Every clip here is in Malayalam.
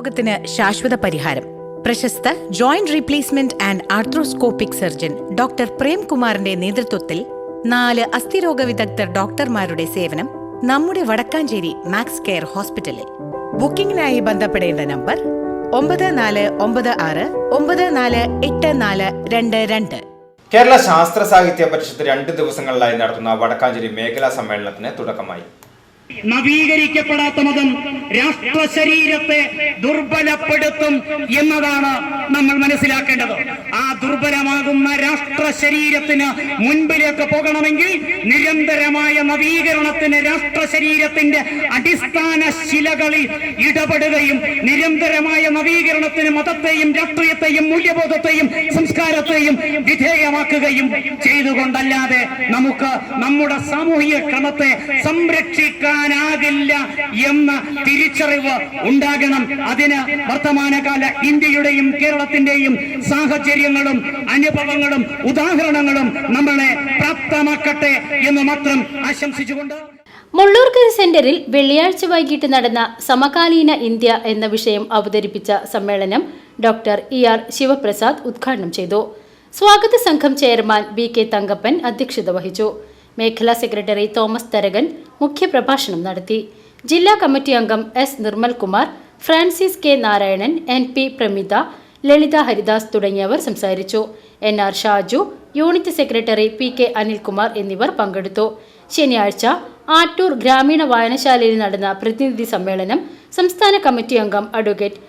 രോഗത്തിന് ശാശ്വത പരിഹാരം. പ്രശസ്ത joint replacement and arthroscopic surgeon doctor പ്രേംകുമാറിന്റെ നേതൃത്വത്തിൽ നാല് അസ്ഥിരോഗ വിദഗ്ധർ ഡോക്ടർമാരുടെ സേവനം നമ്മുടെ വടക്കാഞ്ചേരി മാക്സ് കെയർ ഹോസ്പിറ്റലിൽ. ബുക്കിംഗിനായി ബന്ധപ്പെടേണ്ട നമ്പർ ഒമ്പത് നാല് ഒമ്പത് ആറ് ഒമ്പത് നാല് എട്ട് നാല് രണ്ട് രണ്ട്. കേരള ശാസ്ത്ര സാഹിത്യ പരിഷത്ത് രണ്ട് ദിവസങ്ങളിലായി നടത്തുന്ന വടക്കാഞ്ചേരി മേഖലാ സമ്മേളനത്തിന് തുടക്കമായി. നവീകരിക്കപ്പെടാത്ത മതം രാഷ്ട്ര ശരീരത്തെ ദുർബലപ്പെടുത്തും എന്നതാണ് നമ്മൾ മനസ്സിലാക്കേണ്ടത്. ആ ദുർബലമാകുന്ന രാഷ്ട്ര ശരീരത്തിന് മുൻപിലേക്ക് പോകണമെങ്കിൽ നിരന്തരമായ നവീകരണത്തിന് രാഷ്ട്ര ശരീരത്തിന്റെ അടിസ്ഥാന ശിലകളിൽ ഇടപെടുകയും നിരന്തരമായ നവീകരണത്തിന് മതത്തെയും രാഷ്ട്രീയത്തെയും മൂല്യബോധത്തെയും സംസ്കാരത്തെയും വിധേയമാക്കുകയും ചെയ്തുകൊണ്ടല്ലാതെ നമുക്ക് നമ്മുടെ സാമൂഹിക ക്രമത്തെ സംരക്ഷിക്കാനാകില്ല എന്ന തിരിച്ചറിവ് ഉണ്ടാകണം. അതിന് വർത്തമാനകാല ഇന്ത്യയുടെയും കേരളത്തിന്റെയും സാഹചര്യങ്ങളും അനുഭവങ്ങളും ഉദാഹരണങ്ങളും നമ്മളെ പ്രാപ്തമാക്കട്ടെ എന്ന് മാത്രം ആശംസിച്ചുകൊണ്ട് മുള്ളൂർക്കര സെന്ററിൽ വെള്ളിയാഴ്ച വൈകിട്ട് നടന്ന സമകാലീന ഇന്ത്യ എന്ന വിഷയം അവതരിപ്പിച്ച സമ്മേളനം ഡോക്ടർ ഇ ആർ ശിവപ്രസാദ് ഉദ്ഘാടനം ചെയ്തു. സ്വാഗത സംഘം ചെയർമാൻ ബി കെ തങ്കപ്പൻ അധ്യക്ഷത വഹിച്ചു. മേഖലാ സെക്രട്ടറി തോമസ് തരകൻ മുഖ്യപ്രഭാഷണം നടത്തി. ജില്ലാ കമ്മിറ്റി അംഗം S Nirmalkumar Francis K Narayanan N P Pramitha Lalitha Haridas തുടങ്ങിയവർ സംസാരിച്ചു. N R Shaju unit secretary P K Anilkumar എന്നിവർ പങ്കെടുത്തു. ശനിയാഴ്ച ആറ്റൂർ ഗ്രാമീണ വായനശാലയിൽ നടന്ന പ്രതിനിധി സമ്മേളനം സംസ്ഥാന കമ്മിറ്റി അംഗം അഡ്വക്കേറ്റ്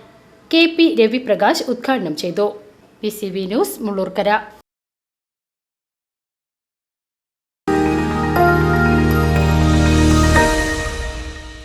കെ പി രവിപ്രകാശ് ഉദ്ഘാടനം ചെയ്തു. P C B news Mullurkara.